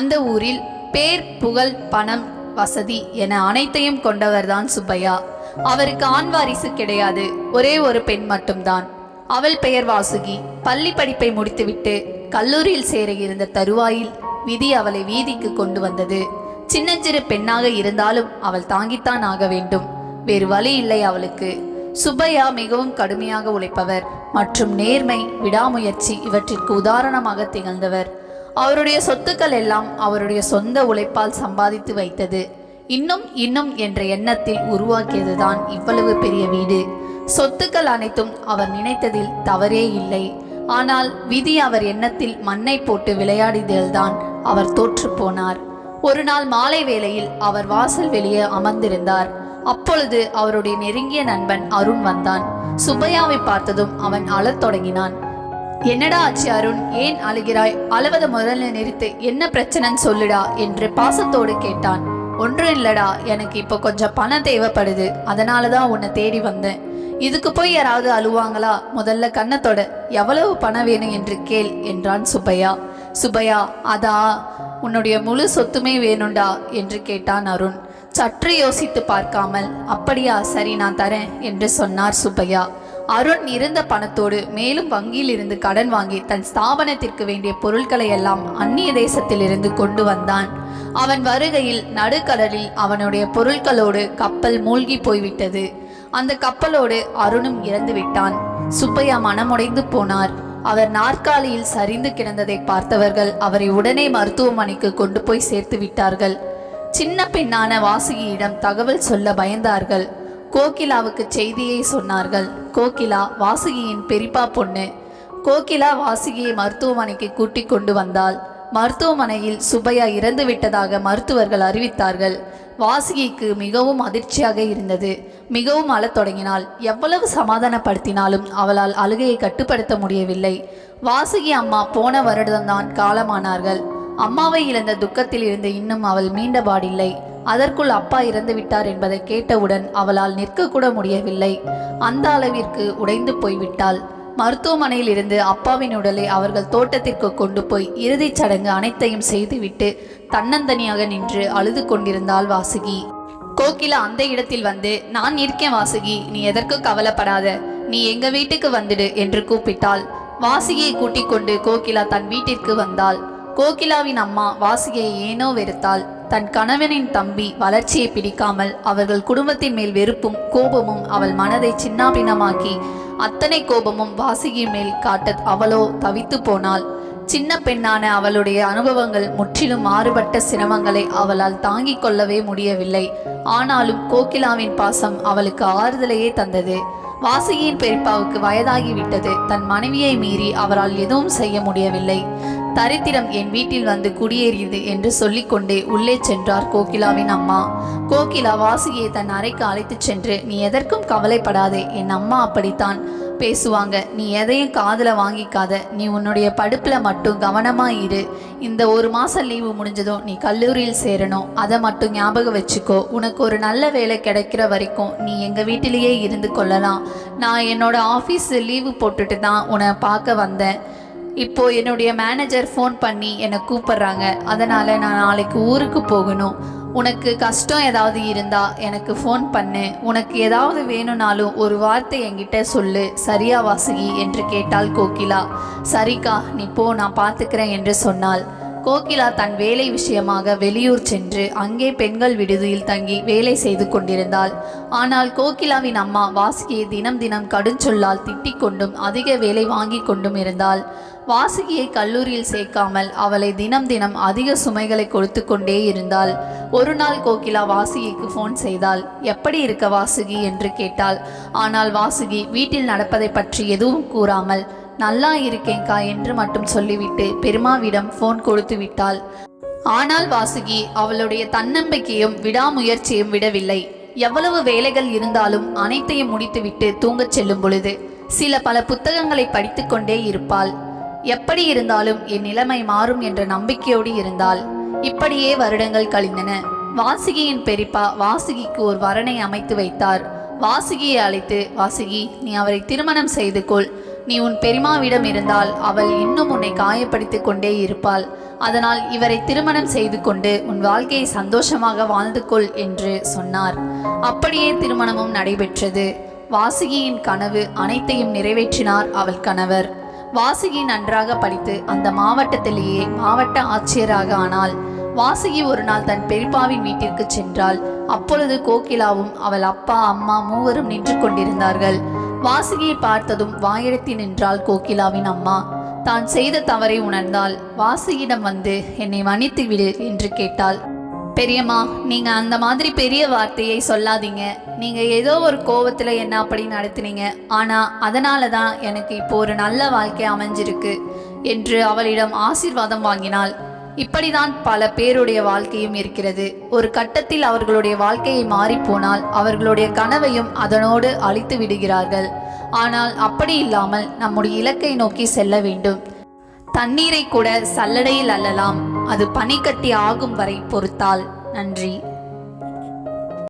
அந்த ஊரில் பேர் புகழ் பணம் வசதி என அனைத்தையும் கொண்டவர்தான் சுப்பையா. அவருக்கு ஆண் வாரிசு கிடையாது ஒரே ஒரு பெண் மட்டும்தான். அவள் பெயர் வாசுகி. பள்ளி படிப்பை முடித்துவிட்டு கல்லூரியில் சேர இருந்த தருவாயில் விதி அவளை வீதிக்கு கொண்டு வந்தது. சின்னஞ்சிறு பெண்ணாக இருந்தாலும் அவள் தாங்கித்தான் ஆக வேண்டும். வேறு வழி இல்லை அவளுக்கு. சுப்பையா மிகவும் கடுமையாக உழைப்பவர் மற்றும் நேர்மை விடாமுயற்சி இவற்றிற்கு உதாரணமாக திகழ்ந்தவர். அவருடைய சொத்துக்கள் எல்லாம் அவருடைய சொந்த உழைப்பால் சம்பாதித்து வைத்தது. இன்னும் இன்னும் என்ற எண்ணத்தில் உருவாக்கியதுதான் இவ்வளவு பெரிய வீடு. சொத்துக்கள் அனைத்தும் அவர் நினைத்ததில் தவறே இல்லை. ஆனால் விதி அவர் எண்ணத்தில் மண்ணை போட்டு விளையாடியதில்தான் அவர் தோற்று போனார். ஒரு நாள் மாலை வேளையில் அவர் வாசல் வெளியே அமர்ந்திருந்தார். அப்பொழுது அவருடைய நெருங்கிய நண்பன் அருண் வந்தான். சுப்பையாவை பார்த்ததும் அவன் அழத் தொடங்கினான். என்னடா ஆச்சு அருண்? ஏன் அழுகிறாய்? அழுவத முதல்ல நிறுத்து. என்ன பிரச்சனைன்னு சொல்லுடா என்று பாசத்தோடு கேட்டான். ஒன்றும் இல்லடா. எனக்கு இப்போ கொஞ்சம் பணம் தேவைப்படுது. அதனால தான் உன்னை தேடி வந்தேன். இதுக்கு போய் யாராவது அழுவாங்களா? முதல்ல கண்ணத்தோட எவ்வளவு பணம் வேணும் என்று கேள் என்றான் சுப்பையா. சுப்பையா அதா உன்னுடைய முழு சொத்துமே வேணும்டா என்று கேட்டான் அருண். சற்று யோசித்து பார்க்காமல் அப்படியா சரி நான் தரேன் என்று சொன்னார் சுப்பையா. அருண் இருந்த பணத்தோடு மேலும் வங்கியில் இருந்து கடன் வாங்கி தன் ஸ்தாபனத்திற்கு வேண்டிய பொருட்களை எல்லாம் அந்நிய தேசத்திலிருந்து கொண்டு வந்தான். அவன் வருகையில் நடுக்கடலில் அவனுடைய பொருட்களோடு கப்பல் மூழ்கி போய்விட்டது. அந்த கப்பலோடு அருணும் இறந்து விட்டான். சுப்பையா மனமுடைந்து போனார். அவர் நாற்காலியில் சரிந்து கிடந்ததை பார்த்தவர்கள் அவரை உடனே மருத்துவமனைக்கு கொண்டு போய் சேர்த்து விட்டார்கள். சின்ன பெண்ணான வாசுகியிடம் தகவல் சொல்ல பயந்தார்கள். கோகிலாவுக்கு செய்தியை சொன்னார்கள். கோகிலா வாசுகியின் பெரிப்பா பொண்ணு. கோகிலா வாசுகியை மருத்துவமனைக்கு கூட்டிக் கொண்டு வந்தாள். மருத்துவமனையில் சுப்பையா இறந்து விட்டதாக மருத்துவர்கள் அறிவித்தார்கள். வாசுகிக்கு மிகவும் அதிர்ச்சியாக இருந்தது. மிகவும் அழத் தொடங்கினாள். எவ்வளவு சமாதானப்படுத்தினாலும் அவளால் அழுகையை கட்டுப்படுத்த முடியவில்லை. வாசுகி அம்மா போன வருடம்தான் காலமானார்கள். அம்மாவை இழந்த துக்கத்தில் இருந்து இன்னும் அவள் மீண்டபாடில்லை. அதற்குள் அப்பா இறந்து விட்டார் என்பதை கேட்டவுடன் அவளால் நிற்கக்கூட முடியவில்லை. அந்த அளவிற்கு உடைந்து போய்விட்டாள். மருத்துவமனையில் இருந்து அப்பாவின் உடலை அவர்கள் தோட்டத்திற்கு கொண்டு போய் இறுதிச் சடங்கு அனைத்தையும் செய்துவிட்டு தன்னந்தனியாக நின்று அழுது கொண்டிருந்தாள் வாசுகி. கோகிலா அந்த இடத்தில் வந்து நான் இருக்கேன் வாசுகி நீ எதற்கு கவலைப்படாத. நீ எங்க வீட்டுக்கு வந்துடு என்று கூப்பிட்டாள். வாசுகியை கூட்டிக் கொண்டு கோகிலா தன் வீட்டிற்கு வந்தாள். கோகிலாவின் அம்மா வாசுகியை ஏனோ வெறுத்தாள். தன் கணவனின் தம்பி வளர்ச்சியை பிடிக்காமல் அவர்கள் குடும்பத்தின் மேல் வெறுப்பும் கோபமும் அவள் மனதை சின்னாபின்னமாக்கி அத்தனை கோபமும் வாசுகி மேல் காட்ட அவளோ தவித்து போனாள். சின்ன பெண்ணான அவளுடைய அனுபவங்கள் முற்றிலும் மாறுபட்ட சிரமங்களை அவளால் தாங்கிக் கொள்ளவே முடியவில்லை. ஆனாலும் கோகிலாவின் பாசம் அவளுக்கு ஆறுதலையே தந்தது. வாசுகியின் பெரியப்பாவுக்கு வயதாகிவிட்டது. தன் மனைவியை மீறி அவரால் எதுவும் செய்ய முடியவில்லை. தரித்திரம் என் வீட்டில் வந்து குடியேறியது என்று சொல்லிக்கொண்டே உள்ளே சென்றார் கோகிலாவின் அம்மா. கோகிலா வாசுகியை தன் அறைக்கு அழைத்துச் சென்று நீ எதற்கும் கவலைப்படாதே என் அம்மா அப்படித்தான். பேசுவாங்க. நீ எதையும் காதில் வாங்கிக்காத. நீ உன்னுடைய படுப்பில் மட்டும் கவனமாக இரு. இந்த ஒரு மாதம் லீவு முடிஞ்சதும் நீ கல்லூரியில் சேரணும். அதை மட்டும் ஞாபகம் வச்சுக்கோ. உனக்கு ஒரு நல்ல வேலை கிடைக்கிற வரைக்கும் நீ எங்கள் வீட்டிலேயே இருந்து கொள்ளலாம். நான் என்னோட ஆஃபீஸ் லீவு போட்டுட்டு தான் உன்னை பார்க்க வந்தேன். இப்போ என்னுடைய மேனேஜர் ஃபோன் பண்ணி என்னை கூப்பிடுறாங்க. அதனால் நான் நாளைக்கு ஊருக்கு போகணும். உனக்கு கஷ்டம் ஏதாவது இருந்தால் எனக்கு ஃபோன் பண்ணு. உனக்கு ஏதாவது வேணும்னாலும் ஒரு வார்த்தை என்கிட்ட சொல்லு. சரியா வாசுகி? என்று கேட்டாள் கோகிலா. சரிக்கா நீ போ நான் பார்த்துக்கிறேன் என்று சொன்னாள். கோகிலா தன் வேலை விஷயமாக வெளியூர் சென்று அங்கே பெண்கள் விடுதியில் தங்கி வேலை செய்து கொண்டிருந்தாள். ஆனால் கோகிலாவின் அம்மா வாசுகியை தினம் தினம் கடுஞ்சொல்லால் திட்டிக் கொண்டும் அதிக வேலை வாங்கி கொண்டும் இருந்தாள். வாசுகியை கல்லூரியில் சேர்க்காமல் அவளை தினம் தினம் அதிக சுமைகளை கொடுத்து கொண்டே இருந்தாள். ஒரு நாள் கோகிலா வாசுகிக்கு ஃபோன் செய்தாள். எப்படி இருக்க வாசுகி? என்று கேட்டாள். ஆனால் வாசுகி வீட்டில் நடப்பதை பற்றி எதுவும் கூறாமல் நல்லா இருக்கேங்க்கா என்று மட்டும் சொல்லிவிட்டு பெருமாவிடம் ஃபோன் கொடுத்து விட்டாள். ஆனால் வாசுகி அவளுடைய தன்னம்பிக்கையும் விடாமுயற்சியும் விடவில்லை. எவ்வளவு வேலைகள் இருந்தாலும் அனைத்தையும் முடித்துவிட்டு தூங்கச் செல்லும் பொழுது சில பல புத்தகங்களை படித்துக்கொண்டே இருப்பாள். எப்படி இருந்தாலும் என் நிலைமை மாறும் என்ற நம்பிக்கையோடு இருந்தாள். இப்படியே வருடங்கள் கழிந்தன. வாசுகியின் பெரிப்பா வாசுகிக்கு ஒரு வரனை அமைத்து வைத்தார். வாசுகியை அழைத்து வாசுகி நீ அவரை திருமணம் செய்து கொள். நீ உன் பெரியமாவிடம் இருந்தால் அவள் இன்னும் உன்னை காயப்படுத்திக் கொண்டே இருப்பாள். அதனால் இவரை திருமணம் செய்து கொண்டு உன் வாழ்க்கையை சந்தோஷமாக வாழ்ந்து கொள் என்று சொன்னார். அப்படியே திருமணமும் நடைபெற்றது. வாசுகியின் கனவு அனைத்தையும் நிறைவேற்றினார் அவள் கணவர். வாசுகி நன்றாக படித்து அந்த மாவட்டத்திலேயே மாவட்ட ஆட்சியராக ஆனாள். வாசுகி ஒரு நாள் தன் பெரியப்பாவின் வீட்டிற்கு சென்றாள். அப்பொழுது கோகிலாவும் அவள் அப்பா அம்மா மூவரும் நின்று கொண்டிருந்தார்கள். வாசுகியை பார்த்ததும் வாயெடுத்து நின்றாள் கோகிலாவின் அம்மா. தான் செய்த தவறை உணர்ந்தால் வாசுகியிடம் வந்து என்னை மன்னித்து விடு என்று கேட்டாள். பெரியம்மா நீங்க அந்த மாதிரி பெரிய வார்த்தையை சொல்லாதீங்க. நீங்க ஏதோ ஒரு கோவத்துல என்ன அப்படி நடத்துனீங்க. ஆனா அதனால தான் எனக்கு இப்போ ஒரு நல்ல வாழ்க்கை அமைஞ்சிருக்கு என்று அவளிடம் ஆசீர்வாதம் வாங்கினாள். இப்படிதான் பல பேருடைய வாழ்க்கையும் இருக்கிறது. ஒரு கட்டத்தில் அவர்களுடைய வாழ்க்கையை மாறிப்போனால் அவர்களுடைய கனவையும் அதனோடு அழித்து விடுகிறார்கள். ஆனால் அப்படி இல்லாமல் நம்முடைய இலக்கை நோக்கி செல்ல வேண்டும். தண்ணீரை கூட சல்லடையில் அல்லலாம். அது பனிக்கட்டி ஆகும் வரை பொறுத்தால். நன்றி.